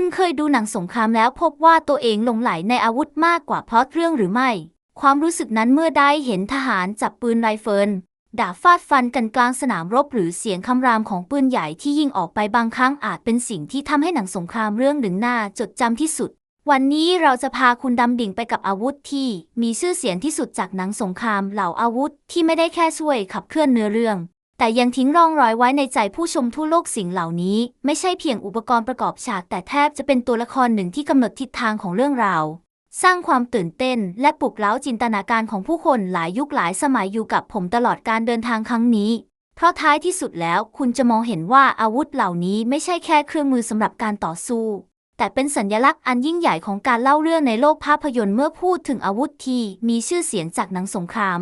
คุณเคยดูหนังสงครามแล้วพบว่าตัวเองหลงไหลในอาวุธมากกว่าเพราะเรื่องหรือไม่ ความรู้สึกนั้นเมื่อได้เห็นทหารจับปืนไรเฟิลด่าฟาดฟันกันกลางสนามรบหรือเสียงคำรามของปืนใหญ่ที่ยิงออกไปบางครั้งอาจเป็นสิ่งที่ทำให้หนังสงครามเรื่องหนึ่งน่าจดจำที่สุด วันนี้เราจะพาคุณดำดิ่งไปกับอาวุธที่มีชื่อเสียงที่สุดจากหนังสงครามเหล่าอาวุธที่ไม่ได้แค่ช่วยขับเคลื่อนเนื้อเรื่อง แต่ยังทิ้งร่องรอยไว้ในใจผู้ชมทั่วโลกสิ่งเหล่านี้ ไม่ใช่เพียงอุปกรณ์ประกอบฉาก แต่แทบจะเป็นตัวละครหนึ่งที่กำหนดทิศทางของเรื่องราว สร้างความตื่นเต้น และปลุกเร้าจินตนาการของผู้คนหลายยุคหลายสมัยอยู่กับผมตลอดการเดินทางครั้งนี้ เพราะท้ายที่สุดแล้วคุณจะมองเห็นว่าอาวุธเหล่านี้ไม่ใช่แค่เครื่องมือสำหรับการต่อสู้ แต่เป็นสัญลักษณ์อันยิ่งใหญ่ของการเล่าเรื่องในโลกภาพยนตร์เมื่อพูดถึงอาวุธที่มีชื่อเสียงจากหนังสงคราม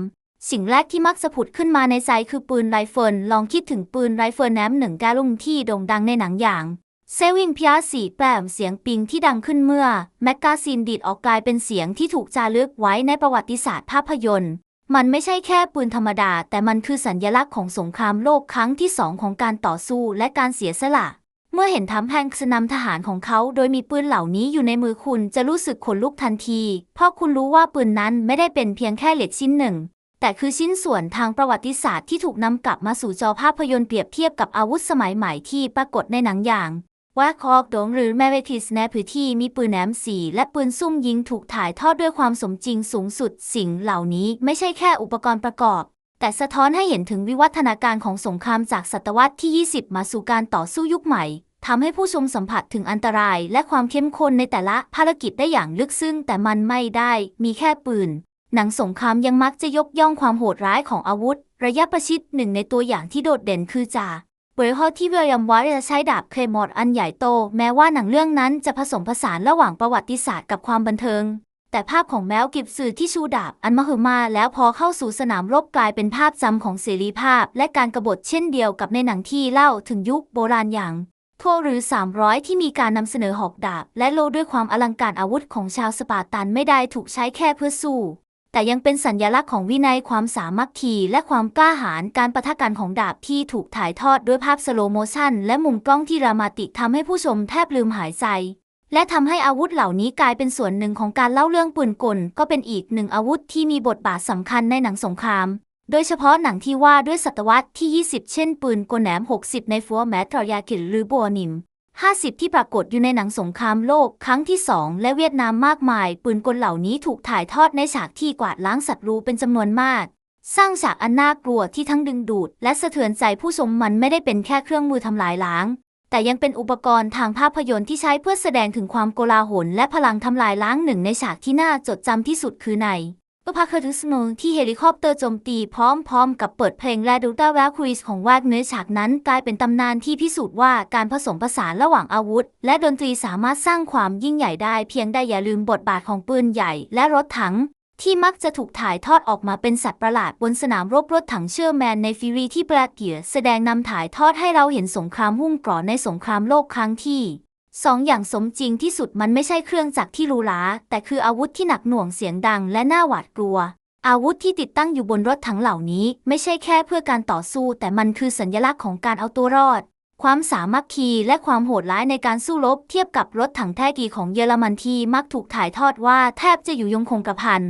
สิ่งแรกที่มักจะผุดขึ้นมาในใจคือปืนไรเฟิลลองคิดถึงปืนไรเฟิลแนมหนึ่งแกลุงที่โด่งดังในหนังอย่างเซวิงพิอาสีแปมเสียงปิงที่ดังขึ้นเมื่อ แมกกาซีนดีดออกกลายเป็นเสียงที่ถูกจารึกไว้ในประวัติศาสตร์ภาพยนตร์ มันไม่ใช่แค่ปืนธรรมดา แต่มันคือสัญญลักษณ์ของสงครามโลกครั้งที่สองของการต่อสู้และการเสียสละ เมื่อเห็นทัพแฮงส์นำทหารของเขา โดยมีปืนเหล่านี้อยู่ในมือคุณจะรู้สึกขนลุกทันที เพราะคุณรู้ว่าปืนนั้นไม่ได้เป็นเพียงแค่เหล็กชิ้นหนึ่ง แต่คือชิ้นส่วนทางประวัติศาสตร์ที่ถูกนำกลับมาสู่จอภาพยนตร์เปรียบเทียบกับอาวุธสมัยใหม่ที่ปรากฏในหนังอย่างว่าคอกดงหรือแมเวทิสในพื้นที่มีปืนแหนมสีและปืนซุ่มยิงถูกถ่ายทอดด้วยความสมจริงสูงสุดสิ่งเหล่านี้ไม่ใช่แค่อุปกรณ์ประกอบ แต่สะท้อนให้เห็นถึงวิวัฒนาการของสงครามจากศตวรรษที่ 20 มาสู่การต่อสู้ยุคใหม่ทำให้ผู้ชมสัมผัสถึงอันตรายและความเข้มข้นในแต่ละภารกิจได้อย่างลึกซึ้งแต่มันไม่ได้มีแค่ปืน หนังสงครามยังมักจะยกย่องความโหดร้ายของอาวุธ ระยะประชิดหนึ่งในตัวอย่างที่โดดเด่นคือจ่าเบรฮอที่เวียมวอร์จะใช้ดาบเคลมอดอันใหญ่โต แม้ว่าหนังเรื่องนั้นจะผสมผสานระหว่างประวัติศาสตร์กับความบันเทิง แต่ภาพของแมวกิบสื่อที่ชูดาบอันมหึมาแล้วพอเข้าสู่สนามรบกลายเป็นภาพจำของเสรีภาพ และการกรบฏเช่นเดียวกับในหนังที่เล่าถึงยุคโบราณอย่างทั่วหรือ 300 ที่มีการนำเสนอหอกดาบ และโลด้วยความอลังการอาวุธของชาวสปาร์ตันไม่ได้ถูกใช้แค่เพื่อสู้ แต่ยังเป็นสัญญลักษณ์ของวินัยความสามัคคีและความกล้าหาญการประทะกันของดาบที่ถูกถ่ายทอดด้วยภาพสโลโมชันและมุมกล้องที่รามาติกทำให้ผู้ชมแทบลืมหายใจ และทำให้อาวุธเหล่านี้กลายเป็นส่วนหนึ่งของการเล่าเรื่องปืนกล ก็เป็นอีกหนึ่งอาวุธที่มีบทบาทสำคัญในหนังสงคราม โดยเฉพาะหนังที่ว่าด้วยศตวรรษที่ 20 เช่น ปืนกลแหนม 60 ในฟัวแมทรยากิลหรือบัวนิม 50 ที่ปรากฏอยู่ในหนังสงครามโลกครั้งที่สองและเวียดนามมากมาย ปืนกลเหล่านี้ถูกถ่ายทอดในฉากที่กวาดล้างศัตรูเป็นจำนวนมาก สร้างฉากอันน่ากลัวที่ทั้งดึงดูด และสะเทือนใจผู้ชมมันไม่ได้เป็นแค่เครื่องมือทำลายล้าง แต่ยังเป็นอุปกรณ์ทางภาพยนตร์ที่ใช้เพื่อแสดงถึงความโกลาหล และพลังทำลายล้างหนึ่งในฉากที่น่าจดจำที่สุดคือใน ก็พาเคอร์ทุสโนที่เฮลิคอปเตอร์โจมตีพร้อมๆ กับเปิดเพลงแรดูตาแวลครีสของวากเนื้อฉากนั้นกลายเป็นตำนานที่พิสูจน์ว่าการผสมผสานระหว่างอาวุธ และดนตรีสามารถสร้างความยิ่งใหญ่ได้เพียงได้อย่าลืมบทบาทของปืนใหญ่และรถถัง ที่มักจะถูกถ่ายทอดออกมาเป็นสัตว์ประหลาดบนสนามรบรถถังเชื่อแมนในฟิรีที่แบรเกียแสดงนำถ่ายทอดให้เราเห็นสงครามหุ้มกรอนในสงครามโลกครั้งที่ สองอย่างสมจริงที่สุดมันไม่ใช่เครื่องจักรที่หรูหราแต่คืออาวุธที่หนักหน่วงเสียงดังและน่าหวาดกลัว อาวุธที่ติดตั้งอยู่บนรถถังเหล่านี้ ไม่ใช่แค่เพื่อการต่อสู้ แต่มันคือสัญลักษณ์ของการเอาตัวรอด ความสามัคคีและความโหดร้ายในการสู้รบเทียบกับรถถังแท้กีของเยอรมันที่มักถูกถ่ายทอดว่าแทบจะอยู่ยงคงกระพัน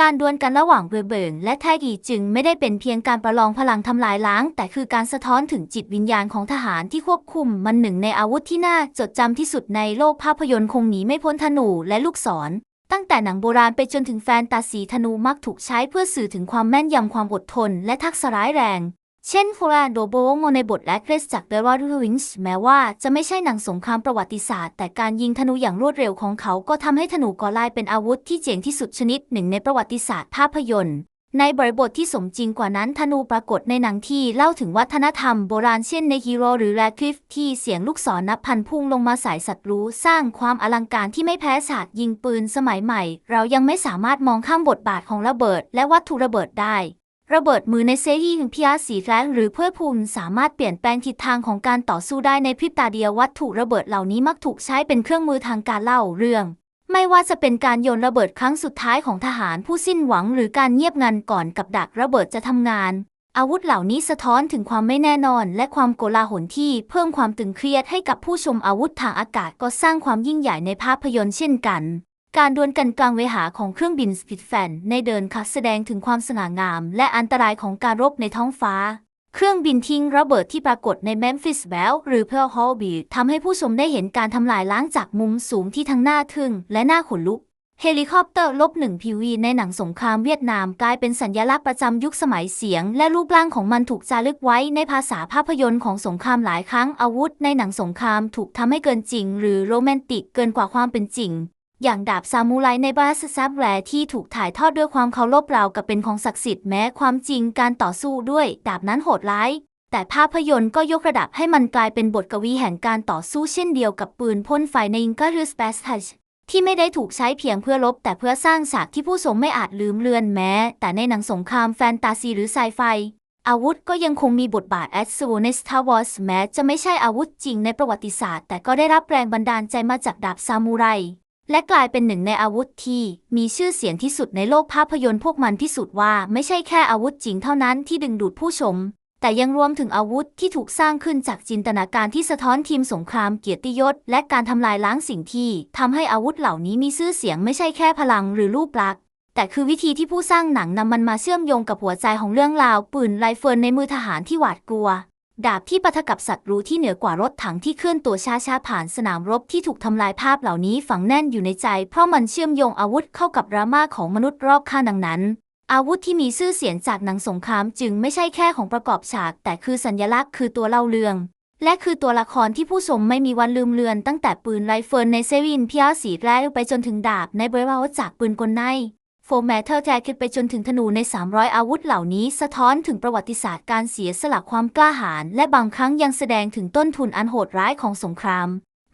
การดวลกันระหว่างเรือเบิงและแท้กีจึงไม่ได้เป็นเพียงการประลองพลังทำลายล้าง แต่คือการสะท้อนถึงจิตวิญญาณของทหารที่ควบคุมมันหนึ่งในอาวุธที่น่าจดจำที่สุดในโลกภาพยนตร์คงหนีไม่พ้นธนูและลูกศร ตั้งแต่หนังโบราณไปจนถึงแฟนตาซีธนูมักถูกใช้เพื่อสื่อถึงความแม่นยำความอดทน และทักษะร้ายแรง เช่นโฟราโดโบโมในบทแลกเรสจากเดวารูวิงส์แม้ว่าจะไม่ใช่หนังสงครามประวัติศาสตร์ แต่การยิงธนูอย่างรวดเร็วของเขาก็ทำให้ธนูกอลายเป็นอาวุธที่เจ๋งที่สุดชนิดหนึ่งในประวัติศาสตร์ภาพยนตร์ ในบริบทที่สมจริงกว่านั้นธนูปรากฏในหนังที่เล่าถึงวัฒนธรรมโบราณเช่นในฮีโร่หรือแรดคลิฟที่เสียงลูกศรนับพันพุ่งลงมาสายศัตรูสร้างความอลังการที่ไม่แพ้ฉากยิงปืนสมัยใหม่ เรายังไม่สามารถมองข้ามบทบาทของระเบิด และวัตถุระเบิดได้ ระเบิดมือในเซรีพิยาสีแรงหรือเพื่อพูนสามารถเปลี่ยนแปลงทิศทางของการต่อสู้ได้ในพริบตาเดียววัตถุระเบิดเหล่านี้มักถูกใช้เป็นเครื่องมือทางการเล่าเรื่อง ไม่ว่าจะเป็นการโยนระเบิดครั้งสุดท้ายของทหารผู้สิ้นหวัง หรือการเงียบงันก่อนกับดักระเบิดจะทำงาน อาวุธเหล่านี้สะท้อนถึงความไม่แน่นอน และความโกลาหลที่เพิ่มความตึงเครียดให้กับผู้ชมอาวุธทางอากาศก็สร้างความยิ่งใหญ่ในภาพยนตร์เช่นกัน การดวลกันกลางเวหาของเครื่องบินสปิดแฟนในเดินคัดแสดงถึงความสง่างาม และอันตรายของการรบในท้องฟ้า เครื่องบินทิ้งระเบิดที่ปรากฏในเมมฟิสเบลหรือเพ r l ฮอลบีทำให้ผู้ชมได้เห็นการทำลายล้างจากมุมสูงที่ทั้งน่าทึ่งและน่าขนลุก เฮลิคอปเตอร์ลบหนึ่งพีวีในหนังสงครามเวียดนามกลายเป็นสัญลักษณ์ประจำยุคสมัยเสียง และรูปร่างของมันถูกจารึกไว้ในภาษาภาพยนตร์ของสงครามหลายครั้งอาวุธ ในหนังสงครามถูกทำให้เกินจริง หรือโรแมนติกเกินกว่าความเป็นจริง อย่างดาบซามูไรในบาสซับแรที่ถูกถ่ายทอดด้วยความเคารพราวกับเป็นของศักดิ์สิทธิ์แม้ความจริงการต่อสู้ด้วยดาบนั้นโหดร้าย แต่ภาพยนตร์ก็ยกระดับให้มันกลายเป็นบทกวีแห่งการต่อสู้เช่นเดียวกับปืนพ่นไฟในอิงการ์สเปสทัชที่ไม่ได้ถูกใช้เพียงเพื่อลบ แต่เพื่อสร้างฉากที่ผู้ชมไม่อาจลืมเลือนแม้ แต่ในหนังสงครามแฟนตาซีหรือไซไฟอาวุธก็ยังคงมีบทบาทแอดซูใน Star Wars แม้จะไม่ใช่อาวุธจริงในประวัติศาสตร์ แต่ก็ได้รับแรงบันดาลใจมาจากดาบซามูไร และกลายเป็นหนึ่งในอาวุธที่มีชื่อเสียงที่สุดในโลกภาพยนตร์พวกมันพิสูจน์ว่าไม่ใช่แค่อาวุธจริงเท่านั้นที่ดึงดูดผู้ชม แต่ยังรวมถึงอาวุธที่ถูกสร้างขึ้นจากจินตนาการที่สะท้อนทีมสงครามเกียรติยศ และการทำลายล้างสิ่งที่ทำให้อาวุธเหล่านี้มีชื่อเสียงไม่ใช่แค่พลังหรือรูปลักษณ์แต่คือวิธีที่ผู้สร้างหนังนำมันมาเชื่อมโยงกับหัวใจของเรื่องราวปืนไรเฟิลในมือทหารที่หวาดกลัว ดาบที่ปะทะกับศัตรูที่เหนือกว่ารถถังที่เคลื่อนตัวช้าๆผ่านสนามรบที่ถูกทำลายภาพเหล่านี้ฝังแน่นอยู่ในใจ เพราะมันเชื่อมโยงอาวุธเข้ากับรามาของมนุษย์รอบข้างดังนั้น อาวุธที่มีชื่อเสียงจากหนังสงครามจึงไม่ใช่แค่ของประกอบฉาก แต่คือสัญลักษณ์คือตัวเล่าเรื่อง และคือตัวละครที่ผู้ชมไม่มีวันลืมเลือนตั้งแต่ปืนไรเฟิลในเซวินพิอาสีแรกไปจนถึงดาบในเบรวาจากปืนกลใน โฟแมทเทอร์แจ็คเก็ตไปจนถึงธนูใน 300 อาวุธเหล่านี้สะท้อนถึงประวัติศาสตร์การเสียสละความกล้าหาญและบางครั้งยังแสดงถึงต้นทุนอันโหดร้ายของสงคราม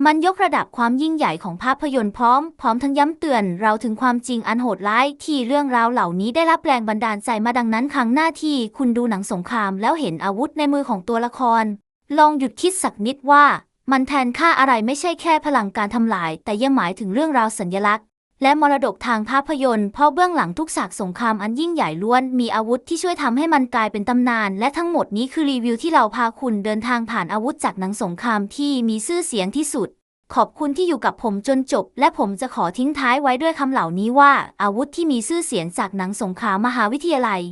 มันยกระดับความยิ่งใหญ่ของภาพยนตร์พร้อม พร้อมทั้งย้ำเตือนเราถึงความจริงอันโหดร้ายที่เรื่องราวเหล่านี้ได้รับแรงบันดาลใจมาดังนั้นครั้งหน้าที่คุณดูหนังสงครามแล้วเห็นอาวุธในมือของตัวละคร ลองหยุดคิดสักนิดว่า มันแทนค่าอะไรไม่ใช่แค่พลังการทำลาย แต่ยังหมายถึงเรื่องราวสัญลักษณ์ และมรดกทางภาพยนตร์เพราะเบื้องหลังทุกฉากสงครามอันยิ่งใหญ่ล้วน มีอาวุธที่ช่วยทำให้มันกลายเป็นตำนาน และทั้งหมดนี้คือรีวิวที่เราพาคุณเดินทางผ่านอาวุธจากหนังสงครามที่มีชื่อเสียงที่สุด ขอบคุณที่อยู่กับผมจนจบ และผมจะขอทิ้งท้ายไว้ด้วยคำเหล่านี้ว่า อาวุธที่มีชื่อเสียงจากหนังสงครามมหาวิทยาลัย